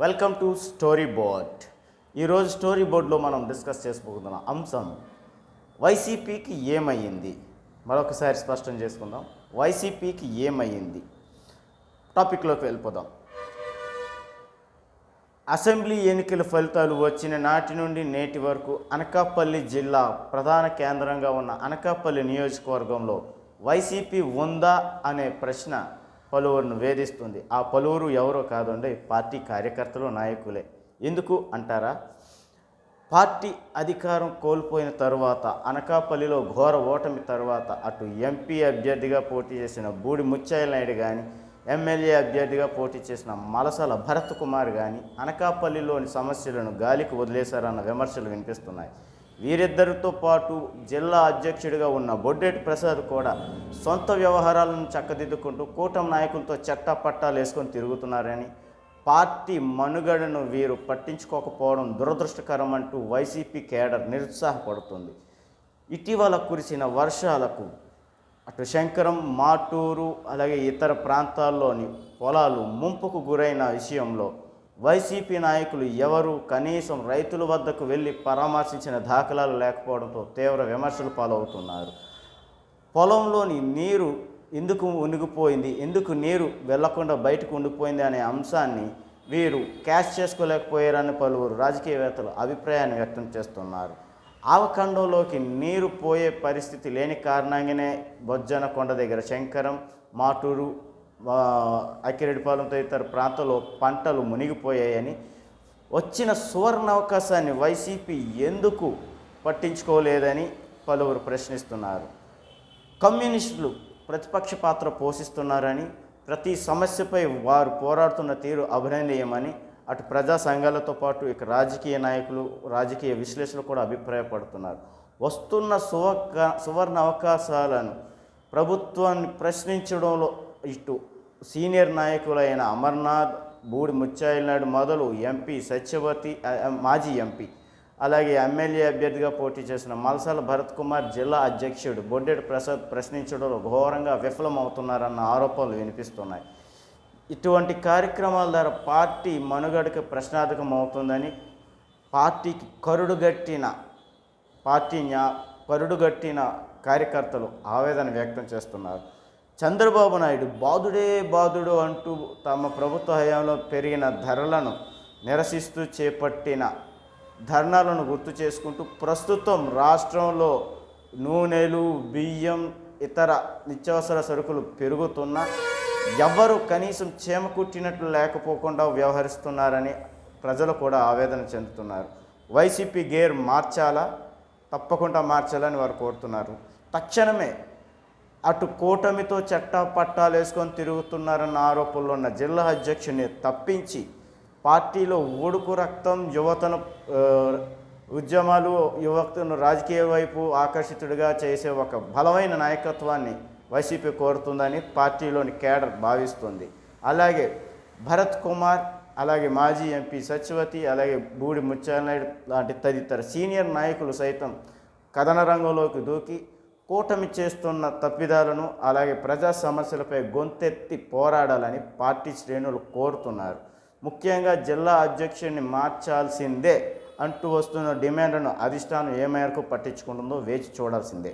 Welcome to story board ఈరోజు story బోర్డులో మనం డిస్కస్ చేసుకుంటున్న అంశం వైసీపీకి ఏమయ్యింది? మరొకసారి స్పష్టం చేసుకుందాం. వైసీపీకి ఏమయ్యింది? టాపిక్లోకి వెళ్ళిపోదాం. అసెంబ్లీ ఎన్నికల ఫలితాలు వచ్చిన నాటి నుండి నేటి వరకు అనకాపల్లి జిల్లా ప్రధాన కేంద్రంగా ఉన్న అనకాపల్లి నియోజకవర్గంలో వైసీపీ ఉందా అనే ప్రశ్న పలువురును వేధిస్తుంది. ఆ పలువురు ఎవరో కాదండి పార్టీ కార్యకర్తలు నాయకులే. ఎందుకు అంటారా? పార్టీ అధికారం కోల్పోయిన తరువాత అనకాపల్లిలో ఘోర ఓటమి తర్వాత అటు ఎంపీ అభ్యర్థిగా పోటీ చేసిన బూడి ముత్యాల నాయుడు కానీ ఎమ్మెల్యే అభ్యర్థిగా పోటీ చేసిన మలసల భరత్ కుమార్ కానీ అనకాపల్లిలోని సమస్యలను గాలికి వదిలేశారన్న విమర్శలు వినిపిస్తున్నాయి. వీరిద్దరితో పాటు జిల్లా అధ్యక్షుడిగా ఉన్న బొడ్డేటి ప్రసాద్ కూడా సొంత వ్యవహారాలను చక్కదిద్దుకుంటూ కూటమి నాయకులతో చట్టా పట్టాలు వేసుకొని తిరుగుతున్నారని పార్టీ మనుగడను వీరు పట్టించుకోకపోవడం దురదృష్టకరం అంటూ వైసీపీ కేడర్ నిరుత్సాహపడుతుంది. ఇటీవల కురిసిన వర్షాలకు అటు శంకరం మాటూరు అలాగే ఇతర ప్రాంతాల్లోని పొలాలు ముంపుకు గురైన విషయంలో వైసీపీ నాయకులు ఎవరు? కనీసం రైతుల వద్దకు వెళ్ళి పరామర్శించిన దాఖలాలు లేకపోవడంతో తీవ్ర విమర్శలు పాలవుతున్నారు. పొలంలోని నీరు ఎందుకు ఉనిగిపోయింది ఎందుకు నీరు వెళ్ళకుండా బయటకు ఉండిపోయింది అనే అంశాన్ని వీరు క్యాష్ చేసుకోలేకపోయారని పలువురు రాజకీయవేత్తలు అభిప్రాయాన్ని వ్యక్తం చేస్తున్నారు. ఆవఖండంలోకి నీరు పోయే పరిస్థితి లేని కారణంగానే బొజ్జన కొండ దగ్గర శంకరం మాటూరు అక్కిరెడ్డిపాలెం తదితర ప్రాంతాల్లో పంటలు మునిగిపోయాయని వచ్చిన సువర్ణ అవకాశాన్ని వైసీపీ ఎందుకు పట్టించుకోలేదని పలువురు ప్రశ్నిస్తున్నారు. కమ్యూనిస్టులు ప్రతిపక్ష పాత్ర పోషిస్తున్నారని ప్రతి సమస్యపై వారు పోరాడుతున్న తీరు అభినందనీయమని అటు ప్రజా సంఘాలతో పాటు ఇక రాజకీయ నాయకులు రాజకీయ విశ్లేషకులు కూడా అభిప్రాయపడుతున్నారు. వస్తున్న సువక సువర్ణ అవకాశాలను ప్రభుత్వాన్ని ప్రశ్నించడంలో ఇటు సీనియర్ నాయకులైన అమర్నాథ్ బూడి ముచ్చాయిలనాయుడు మొదలు ఎంపీ సత్యవతి మాజీ ఎంపీ. అలాగే ఎమ్మెల్యే అభ్యర్థిగా పోటీ చేసిన మల్సాల భరత్ కుమార్ జిల్లా అధ్యక్షుడు బొడ్డెడు ప్రసాద్ ప్రశ్నించడంలో ఘోరంగా విఫలమవుతున్నారన్న ఆరోపణలు వినిపిస్తున్నాయి. ఇటువంటి కార్యక్రమాల ద్వారా పార్టీ మనుగడకు ప్రశ్నార్థకం అవుతుందని పార్టీకి కరుడుగట్టిన పార్టీ న్యా కరుడుగట్టిన కార్యకర్తలు ఆవేదన వ్యక్తం చేస్తున్నారు. చంద్రబాబు నాయుడు బాదుడే బాధుడు అంటూ తమ ప్రభుత్వ హయాంలో పెరిగిన ధరలను నిరసిస్తూ చేపట్టిన ధర్నాలను గుర్తు చేసుకుంటూ ప్రస్తుతం రాష్ట్రంలో నూనెలు బియ్యం ఇతర నిత్యావసర సరుకులు పెరుగుతున్నా ఎవరు కనీసం చేమ కుట్టినట్లు లేకపోకుండా వ్యవహరిస్తున్నారని ప్రజలు కూడా ఆవేదన చెందుతున్నారు. వైసీపీ గేర్ మార్చాలా? తప్పకుండా మార్చాలని వారు కోరుతున్నారు. తక్షణమే అటు కూటమితో చట్టా పట్టాలు వేసుకొని తిరుగుతున్నారన్న ఆరోపణలు ఉన్న జిల్లా అధ్యక్షుడిని తప్పించి పార్టీలో ఉడుకు రక్తం యువతను ఉద్యమాలు యువతను రాజకీయ వైపు ఆకర్షితుడిగా చేసే ఒక బలమైన నాయకత్వాన్ని వైసీపీ కోరుతుందని పార్టీలోని కేడర్ భావిస్తుంది. అలాగే భరత్ కుమార్ అలాగే మాజీ ఎంపీ సత్యవతి అలాగే బూడి ముత్యాలనాయుడు లాంటి తదితర సీనియర్ నాయకులు సైతం కథన రంగంలోకి దూకి కూటమి చేస్తున్న తప్పిదాలను అలాగే ప్రజా సమస్యలపై గొంతెత్తి పోరాడాలని పార్టీ శ్రేణులు కోరుతున్నారు. ముఖ్యంగా జిల్లా అధ్యక్షుడిని మార్చాల్సిందే అంటూ వస్తున్న డిమాండ్లను అధిష్టానం ఏ మేరకు పట్టించుకుంటుందో వేచి చూడాల్సిందే.